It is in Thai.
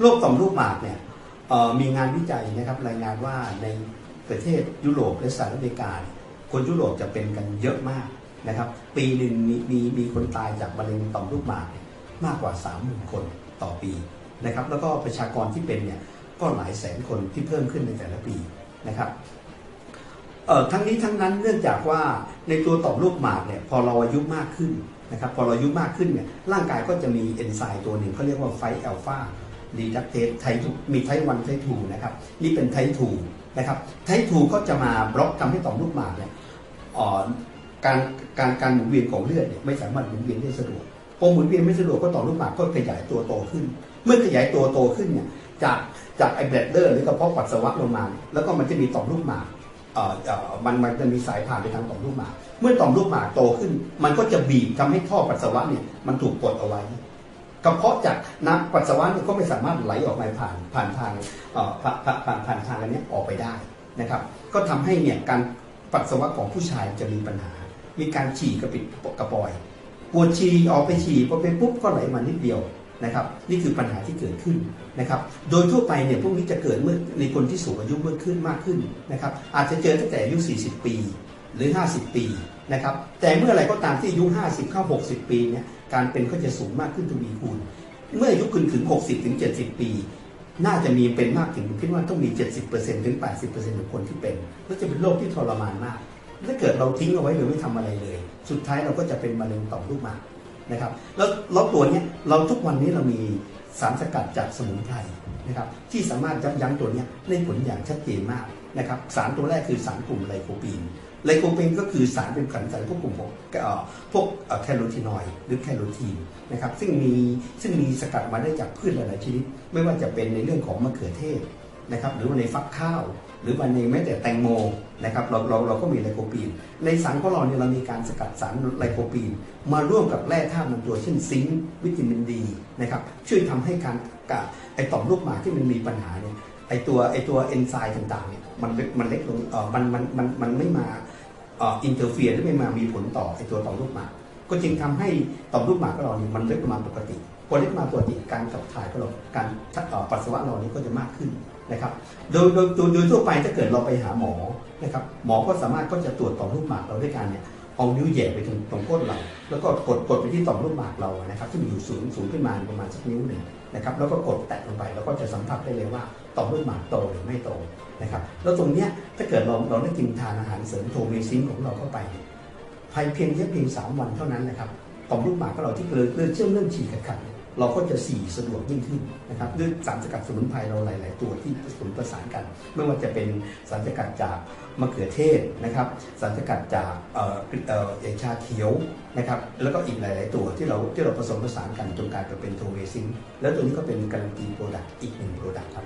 โรคต่อมลูกหมากเนี่ยมีงานวิจัยนะครับรายงานว่าในประเทศยุโรปและสหรัฐอเมริกา คนยุโรปจะเป็นกันเยอะมากนะครับ ปีหนึ่งมีมีมีคนตายจากมะเร็งต่อมลูกหมากมากกว่า 30,000 คนต่อปีนะครับ แล้วก็ประชากรที่เป็นเนี่ยก็หลายแสนคนที่เพิ่มขึ้นในแต่ละปีนะครับทั้งนี้ทั้งนั้นเนื่องจากว่าในตัวต่อมลูกหมากเนี่ยพอเราอายุมากขึ้นนะครับพอเราอายุมากขึ้นเนี่ยร่างกายก็จะมีเอนไซม์ตัวหนึ่งเขาเรียกว่าไฟอัลฟา ดีดักเทสไททูมีไทวันไททูนะครับนี่เป็นไททูนะครับไททูก็จะมาบล็อกทำให้ต่อมลูกหมากเนี่ยการการการหมุนเวียนของเลือดเนี่ยไม่สามารถหมุนเวียนได้สะดวกพอหมุนเวียนไม่สะดวกก็ต่อมลูกหมากก็ขยายตัวโตขึ้น เมื่อขยายตัวโตขึ้นเนี่ยจากจากไอแบลดเดอร์หรือกระเพาะปัสสาวะลงมา แล้วก็มันจะมีต่อมลูกหมากมันมันจะมีสายผ่านไปทางต่อมลูกหมาก เมื่อต่อมลูกหมากโตขึ้น มันก็จะบีบทำให้ท่อปัสสาวะเนี่ยมันถูกกดเอาไว้ กระเพาะจากน้ำปัสสาวะเนี่ยก็ไม่สามารถไหลออกมาผ่านผ่านทางอ่อผ่านผ่านผ่านทางอันนี้ออกไปได้นะครับ ก็ทำให้เนี่ยการปัสสาวะของผู้ชายจะมีปัญหา มีการฉี่กระปิดกระปอยปวดฉี่ออกไปฉี่พอไปปุ๊บก็ไหลมานิดเดียวนะครับนี่คือปัญหาที่เกิดขึ้นนะครับโดยทั่วไปเนี่ยพวกนี้จะเกิดเมื่อในคนที่สูงอายุเมื่อขึ้นมากขึ้นนะครับอาจจะเจอตั้งแต่อายุ 40 ปี หรือ 50 ปีนะครับแต่เมื่อไรก็ตามที่อายุ 50 เข้า 60 ปีเนี่ยการเป็นก็จะสูงมากขึ้นทวีคูณ เมื่ออายุคุณถึง 60 ถึง 70 ปี น่าจะมีเป็นมากถึงคิดว่าต้องมี 70%ถึง 80%ของคนที่เป็นแล้วจะเป็นโรคที่ทรมานมาก ถ้าเกิดเราทิ้งเอาไว้โดยไม่ทำอะไรเลย สุดท้ายเราก็จะเป็นมะเร็งต่อมลูกหมากนะครับแล้วล้วตัวเนี้ยเราทุกวันนี้เรามีสารสกัดจากสมุนไพรนะครับที่สามารถยับยั้งตัวเนี้ยได้ผลอย่างชัดเจนมาก นะครับสารตัวแรกคือสารกลุ่มไลโคปีนไลโคปีนก็คือสารเป็นขันสารพวกกลุ่มพวกพวกแคโรทีนอยด์หรือแคโรทีนนะครับซึ่งมีซึ่งมีสกัดมาได้จากพืชหลายๆชนิด ไม่ว่าจะเป็นในเรื่องของมะเขือเทศนะครับหรือว่าในฟักข้าว หรือว่าในแม้แต่แตงโมนะครับเราเราเราก็มีไลโคปีน ในสารของเราเนี่ยเรามีการสกัดสารไลโคปีน มาร่วมกับแร่ธาตุบางตัวเช่นซิงค์วิตามินดีนะครับช่วยทำให้การกับไอต่อมลูกหมากที่มันมีปัญหาเนี่ย ไอตัวไอตัวเอนไซม์ต่างๆเนี่ยมันมันเล็กลงเออมันมันมันมันไม่มาเอ่ออินเตอร์เฟียหรือไม่มามีผลต่อไอตัวต่อมลูกหมากก็จึงทำให้ต่อมลูกหมากของเราเนี่ยมันเล็กประมาณปกติพอเล็กมาปกติการขับถ่ายของเราการเอ่อปัสสาวะเรานี่ก็จะมากขึ้นนะครับโดยโดยโดยโดยทั่วไปถ้าเกิดเราไปหาหมอนะครับหมอก็สามารถก็จะตรวจต่อมลูกหมากเราด้วยการเนี่ย เอานิ้วแหย่ไปตรงตรงก้นเรา แล้วก็กดกดไปที่ต่อมลูกหมากเรานะครับที่มันอยู่สูงสูงขึ้นมาประมาณสักนิ้วหนึ่งนะครับแล้วก็กดแตะลงไปแล้วก็จะสัมผัสได้เลยว่าต่อมลูกหมากโตหรือไม่โตนะครับแล้วตรงเนี้ยถ้าเกิดเราเราได้กินทานอาหารเสริมโทเมซิงของเราเข้าไปเพียภายเพียงแค่เพียงสามวันเท่านั้นนะครับต่อมลูกหมากของเราที่เกิดเกลือเชื่อมเรื่องฉีกขัด เราก็จะสี่สะดวกยิ่งขึ้นนะครับด้วยสารสกัดสมุนไพรเราหลาย ๆ ตัวที่ผสมประสานกัน ไม่ว่าจะเป็นสารสกัดจากมะเขือเทศนะครับ สารสกัดจากเอ่อเอ่อชาเขียวนะครับแล้วก็อีกหลาย ๆ ตัวที่เราที่เราผสมผสานกันจนกลายเป็นโทเวซินแล้วตัวนี้ก็เป็นการันตีโปรดักต์อีกหนึ่งโปรดักต์ครับ